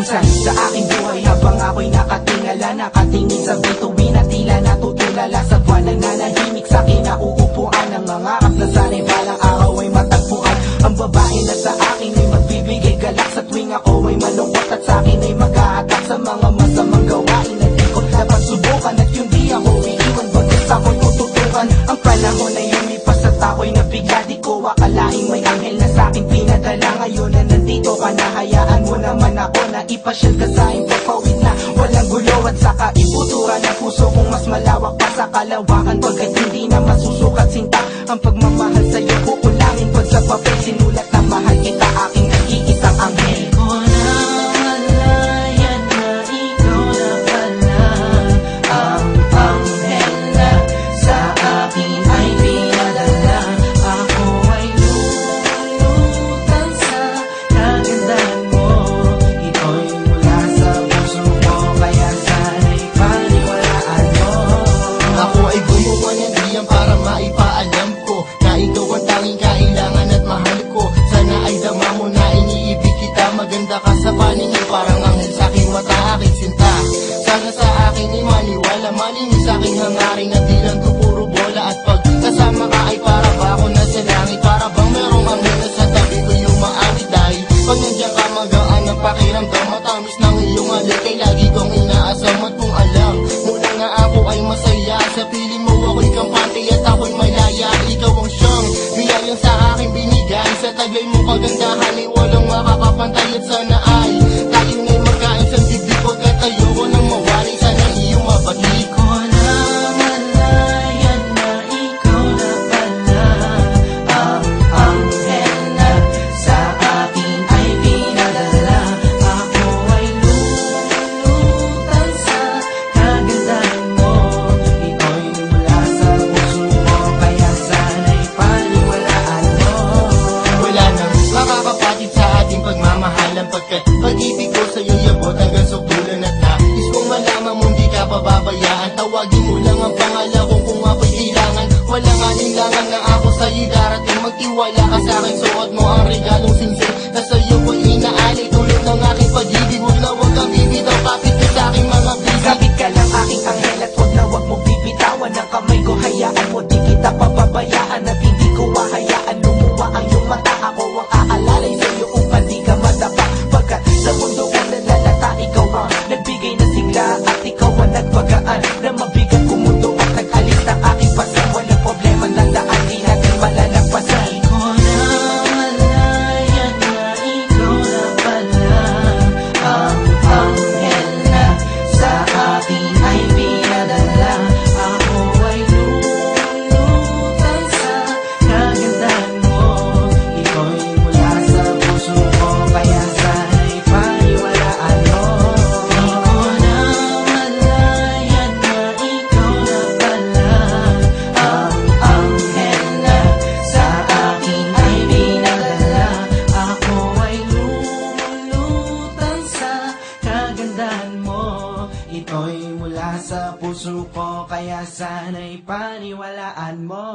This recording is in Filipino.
Minsan sa aking buhay habang ako'y nakatingala Nakatingin sa bituin na tila natutulala Sa buwan na nanahimik sa akin Nauupuan ang mga at na sana'y balang araw ay matagpuan. Ang babae na sa akin ay magbibigay galak Sa tuwing ako ay malungkot at sa akin ay mag-aatak Sa mga masamang gawain at di ko dapat subukan At yung di ako iiwan bagos ako'y tututukan. Ang panahon ay umipas at ako'y napigat Panahayaan mo naman ako na ipasyal ka sa impapawid na Walang gulo at saka iputura na puso kong mas malawak pa sa kalaw. pakiramdam At tamis ng iyong alikay Lagi kong inaasam at kung alam Muna nga ako ay masaya. Sa piling mo ako'y kampante At ako'y malaya. Ikaw ang siyang biyayang sa akin binigay. Sa taglay mong kagandahan Tawagin mo lang ang pangalan ko kung ako'y ilangan Wala nga nilangan na ako sa'yo darating Magtiwala ka sa'kin, suot mo ang regalong sincere Ito'y mula sa puso ko Kaya sana'y paniwalaan mo.